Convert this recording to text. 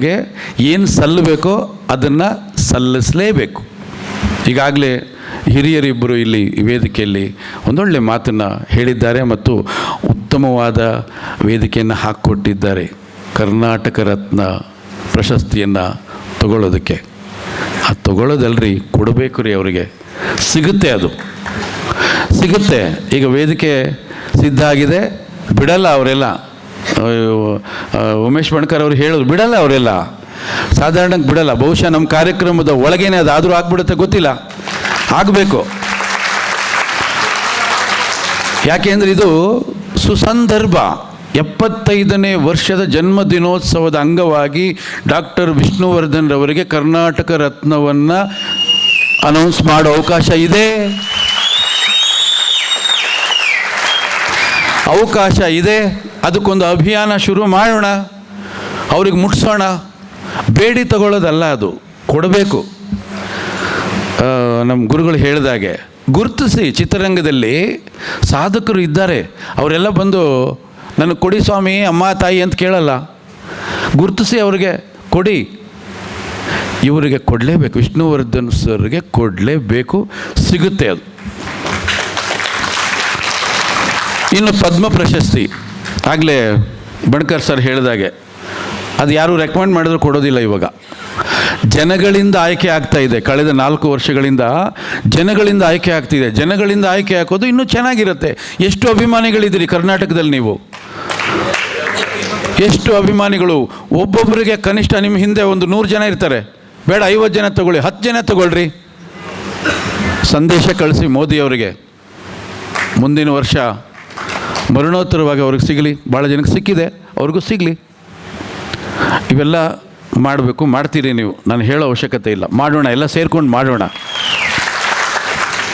ಗೆ ಏನು ಸಲ್ಲಬೇಕೋ ಅದನ್ನು ಸಲ್ಲಿಸಲೇಬೇಕು. ಈಗಾಗಲೇ ಹಿರಿಯರಿಬ್ಬರು ಇಲ್ಲಿ ವೇದಿಕೆಯಲ್ಲಿ ಒಂದೊಳ್ಳೆ ಮಾತನ್ನು ಹೇಳಿದ್ದಾರೆ ಮತ್ತು ಉತ್ತಮವಾದ ವೇದಿಕೆಯನ್ನು ಹಾಕ್ಕೊಟ್ಟಿದ್ದಾರೆ. ಕರ್ನಾಟಕ ರತ್ನ ಪ್ರಶಸ್ತಿಯನ್ನು ತಗೊಳ್ಳೋದಕ್ಕೆ. ಅದು ತಗೊಳ್ಳೋದಲ್ರಿ, ಕೊಡಬೇಕು ರೀ ಅವರಿಗೆ. ಸಿಗುತ್ತೆ ಅದು. ಸಿಗುತ್ತೆ. ಈಗ ವೇದಿಕೆ ಸಿದ್ಧ ಆಗಿದೆ. ಬಿಡಲ್ಲ ಅವರೆಲ್ಲ. ಉಮೇಶ್ ಬಣ್ಕರ್ ಅವರು ಹೇಳೋದು ಬಿಡಲ್ಲ ಅವರೆಲ್ಲ. ಸಾಧಾರಣಕ್ಕೆ ಬಿಡಲ್ಲ. ಬಹುಶಃ ನಮ್ಮ ಕಾರ್ಯಕ್ರಮದ ಒಳಗೇನೆ ಅದು ಆದರೂ ಆಗ್ಬಿಡುತ್ತೆ ಗೊತ್ತಿಲ್ಲ. ಆಗಬೇಕು. ಯಾಕೆಂದ್ರೆ ಇದು ಸುಸಂದರ್ಭ. ಎಪ್ಪತ್ತೈದನೇ ವರ್ಷದ ಜನ್ಮ ದಿನೋತ್ಸವದ ಅಂಗವಾಗಿ ಡಾಕ್ಟರ್ ವಿಷ್ಣುವರ್ಧನ್ ರವರಿಗೆ ಕರ್ನಾಟಕ ರತ್ನವನ್ನು ಅನೌನ್ಸ್ ಮಾಡೋ ಅವಕಾಶ ಇದೆ. ಅವಕಾಶ ಇದೆ. ಅದಕ್ಕೊಂದು ಅಭಿಯಾನ ಶುರು ಮಾಡೋಣ, ಅವ್ರಿಗೆ ಮುಟ್ಸೋಣ. ಬೇಡಿ ತಗೊಳ್ಳೋದಲ್ಲ ಅದು, ಕೊಡಬೇಕು. ನಮ್ಮ ಗುರುಗಳು ಹೇಳಿದಾಗೆ, ಗುರುತಿಸಿ ಚಿತ್ರರಂಗದಲ್ಲಿ ಸಾಧಕರು ಇದ್ದಾರೆ. ಅವರೆಲ್ಲ ಬಂದು ನನಗೆ ಕೊಡಿ ಸ್ವಾಮಿ, ಅಮ್ಮ, ತಾಯಿ ಅಂತ ಕೇಳಲ್ಲ. ಗುರುತಿಸಿ ಅವ್ರಿಗೆ, ಕೊಡಿ. ಇವರಿಗೆ ಕೊಡಲೇಬೇಕು, ವಿಷ್ಣುವರ್ಧನ್ ಸರ್ಗೆ ಕೊಡಲೇಬೇಕು, ಸಿಗುತ್ತೆ ಅದು. ಇನ್ನು ಪದ್ಮ ಪ್ರಶಸ್ತಿ. ಆಗಲೇ ಬಣ್ಕರ್ ಸರ್ ಹೇಳಿದಾಗೆ, ಅದು ಯಾರು ರೆಕಮೆಂಡ್ ಮಾಡಿದ್ರು ಕೊಡೋದಿಲ್ಲ ಇವಾಗ. ಜನಗಳಿಂದ ಆಯ್ಕೆ ಆಗ್ತಾ ಇದೆ. ಕಳೆದ ನಾಲ್ಕು ವರ್ಷಗಳಿಂದ ಜನಗಳಿಂದ ಆಯ್ಕೆ ಆಗ್ತಿದೆ. ಜನಗಳಿಂದ ಆಯ್ಕೆ ಹಾಕೋದು ಇನ್ನೂ ಚೆನ್ನಾಗಿರುತ್ತೆ. ಎಷ್ಟು ಅಭಿಮಾನಿಗಳಿದ್ದೀರಿ ಕರ್ನಾಟಕದಲ್ಲಿ ನೀವು? ಎಷ್ಟು ಅಭಿಮಾನಿಗಳು? ಒಬ್ಬೊಬ್ಬರಿಗೆ ಕನಿಷ್ಠ ನಿಮ್ಮ ಹಿಂದೆ ಒಂದು ನೂರು ಜನ ಇರ್ತಾರೆ. ಬೇಡ, ಐವತ್ತು ಜನ ತಗೊಳ್ಳಿ, ಹತ್ತು ಜನ ತಗೊಳ್ಳ್ರಿ ಸಂದೇಶ ಕಳಿಸಿ ಮೋದಿಯವರಿಗೆ. ಮುಂದಿನ ವರ್ಷ ಮರಣೋತ್ತರವಾಗಿ ಅವ್ರಿಗೆ ಸಿಗಲಿ ಭಾಳ ಜನಕ್ಕೆ ಸಿಕ್ಕಿದೆ, ಅವ್ರಿಗೂ ಸಿಗಲಿ. ಇವೆಲ್ಲ ಮಾಡಬೇಕು, ಮಾಡ್ತೀರಿ ನೀವು. ನಾನು ಹೇಳೋ ಅವಶ್ಯಕತೆ ಇಲ್ಲ. ಮಾಡೋಣ, ಎಲ್ಲ ಸೇರ್ಕೊಂಡು ಮಾಡೋಣ.